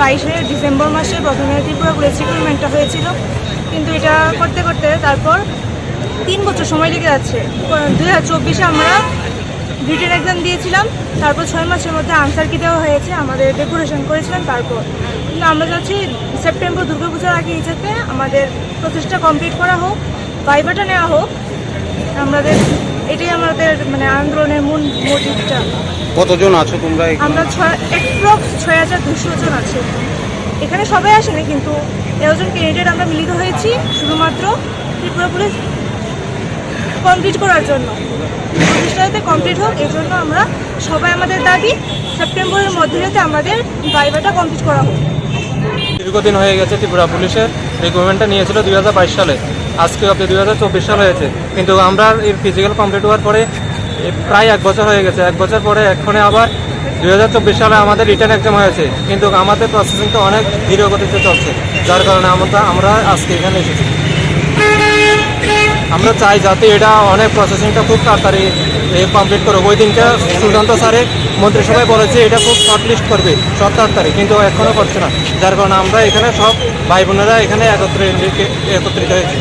বাইশে ডিসেম্বর মাসে প্রথমে ত্রিপুরা পুলিশ রিক্রুটমেন্টটা হয়েছিল। কিন্তু এটা করতে করতে তারপর তিন বছর সময় লেগে যাচ্ছে। দুই হাজার চব্বিশে আমরা রিটেন এক্সাম দিয়েছিলাম। তারপর ছয় মাসের মধ্যে আনসার কি দেওয়া হয়েছে আমাদের ডেকোরেশন করেছিলাম তারপর। কিন্তু আমরা চাচ্ছি সেপ্টেম্বর দুর্গাপূজার আগে যাতে আমাদের প্রচেষ্টা কমপ্লিট করা হোক ভাইবাটা নেওয়া হোক। আমাদের এটাই আমাদের মানে আন্দোলনের মূল মোটিভটা কতজন আছো তোমরা? আমরা ছয় অ্যাপ্রক্স ছয় হাজার দুশো জন আছে। এখানে সবাই আসেনি কিন্তু এতজন ক্যান্ডিডেট আমরা মিলিত হয়েছি শুধুমাত্র ত্রিপুরা পুলিশ কমপ্লিট করার জন্য। প্রতিষ্ঠা কমপ্লিট হোক এই জন্য আমরা সবাই আমাদের দাবি সেপ্টেম্বরের মধ্যে যাতে আমাদের ভাইবাটা কমপ্লিট করা হোক। দীর্ঘদিন হয়ে গেছে ত্রিপুরা পুলিশের রিক্রুটমেন্টটা নিয়েছিল দুই সালে। আজকে অব্দি দুই হাজার চব্বিশ সাল হয়েছে। কিন্তু আমরা এর ফিজিক্যাল কমপ্লিট হওয়ার পরে প্রায় এক বছর হয়ে গেছে। এক বছর পরে এক্ষণে আবার দুই হাজার চব্বিশ সালে আমাদের রিটার্ন এক্সাম হয়েছে। কিন্তু আমাদের প্রসেসিংটা অনেক ধীর গতিতে চলছে। যার কারণে আমরা আমরা আজকে এখানে এসেছি। আমরা চাই যাতে এটা অনেক প্রসেসিংটা খুব তাড়াতাড়ি কমপ্লিট করো ওই দিনটা সুশান্ত স্যারে মন্ত্রিসভায় বলেছে, এটা খুব শর্ট লিস্ট করবে। সব তাড়াতাড়ি, কিন্তু এখনও করছে না। যার কারণে আমরা এখানে সব ভাই বোনেরা এখানে একত্রে একত্রিত হয়েছি।